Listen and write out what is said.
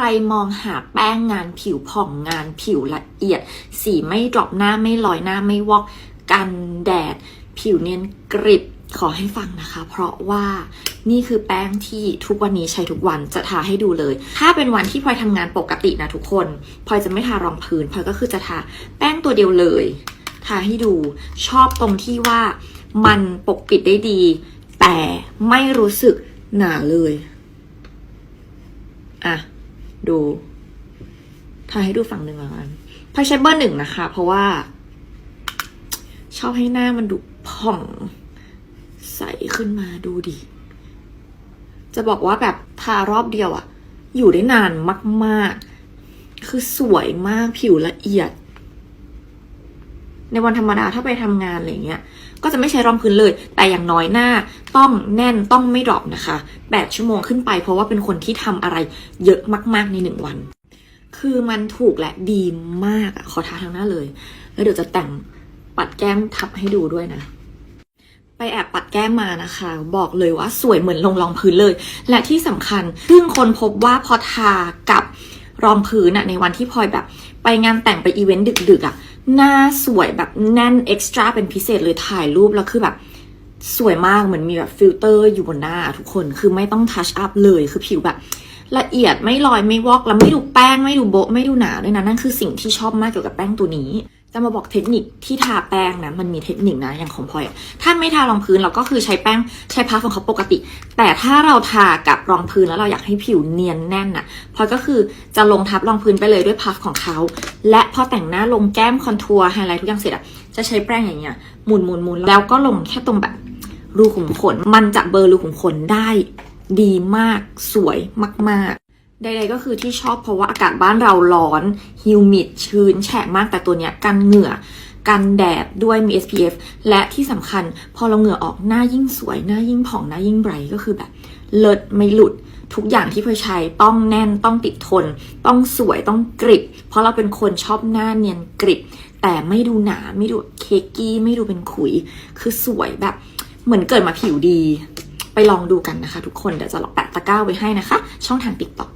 รมองหาแป้งงานผิวผ่องงานผิวละเอียด สีไม่ดรอปหน้าไม่ลอยหน้าไม่วอกกันแดด ผิวเนียนกริบขอให้ฟังนะคะ เพราะว่านี่คือแป้งที่ทุกวันนี้ใช้ทุกวันจะทาให้ดูเลย ถ้าเป็นวันที่พลอยทำงานปกตินะทุกคนพลอยจะไม่ทารองพื้นพลอยก็คือจะทาแป้งตัวเดียวเลย ทาให้ดูชอบตรงที่ว่ามันปกปิดได้ดี แต่ไม่รู้สึกหนาเลย อะ ดูทาให้ดูฝั่งหนึ่งแล้วกันพายใช้เบอร์หนึ่งนะคะ เพราะว่า ชอบให้หน้ามันดูผ่องใสขึ้นมาดูดิจะบอกว่าแบบทารอบเดียวอะอยู่ได้นานมาก ๆ คือสวยมากผิวละเอียด ในวันธรรมดาถ้าไปทำงานอะไรเงี้ย ก็จะไม่ใช้รองพื้นเลย แต่อย่างน้อยหน้าต้องแน่นต้องไม่ดรอปนะคะ 8 ชั่วโมงขึ้นไป เพราะว่าเป็นคนที่ทำอะไรเยอะมากๆในหนึ่งวัน คือมันถูกและดีมากอะขอทาทั้งหน้าเลย แล้วเดี๋ยวจะแต่งปัดแก้มทับให้ดูด้วยนะไปแอบปัดแก้มมานะคะ บอกเลยว่าสวยเหมือนลงรองพื้นเลย และที่สำคัญซึ่งคนพบว่าพอทากับ รองพื้นอะในวันที่พลอยแบบ ไปงานแต่งไปอีเวนต์ดึกๆอะหน้าสวยแบบแน่นเอ็กซ์ตร้าเป็นพิเศษเลยถ่ายรูปแล้วคือแบบสวยมากเหมือนมีแบบฟิลเตอร์อยู่บนหน้าทุกคนคือไม่ต้องทัชอัพเลยคือผิวแบบละเอียดไม่ลอยไม่วอกแล้วไม่ดูแป้งไม่ดูโบะไม่ดูหนาด้วยนะนั่นคือสิ่งที่ชอบมากเกี่ยวกับแป้งตัวนี้ จะมาบอกเทคนิคที่ทาแป้งนะมันมีเทคนิคนะอย่างของพลอยถ้าไม่ทารองพื้นเราก็คือใช้แป้งใช้พัฟของเขาปกติ แต่ถ้าเราทากับรองพื้นแล้วเราอยากให้ผิวเนียนแน่นน่ะพลอยก็คือจะลงทับรองพื้นไปเลยด้วยพัฟของเขา และพอแต่งหน้าลงแก้มคอนทัวร์ไฮไลท์ทุกอย่างเสร็จอะจะใช้แป้งอย่างเงี้ยหมุนหมุนหมุนแล้วก็ลงแค่ตรงแบบรูขุมขน มันจะเบลอรูขุมขนได้ดีมากสวยมาก ๆ ใดๆก็คือที่ชอบเพราะว่าอากาศบ้านเราร้อนฮิวมิดชื้นแฉะมากแต่ตัวเนี้ยกันเหงื่อกันแดดด้วยมี SPF และที่สำคัญพอเราเหงื่อออกหน้ายิ่งสวย หน้ายิ่งผ่อง หน้ายิ่งไบรท์ก็คือแบบเลิศไม่หลุดทุกอย่างที่เพยใช้ต้องแน่นต้องติดทน ต้องสวยต้องกริบ เพราะเราเป็นคนชอบหน้าเนียนกริบ แต่ไม่ดูหนาไม่ดูเคกกี้ไม่ดูเป็นขุย คือสวยแบบ เหมือนเกิดมาผิวดี ไปลองดูกันนะคะทุกคน เดี๋ยวจะลองแปะตะกร้าไว้ให้นะคะ ช่องทาง TikTok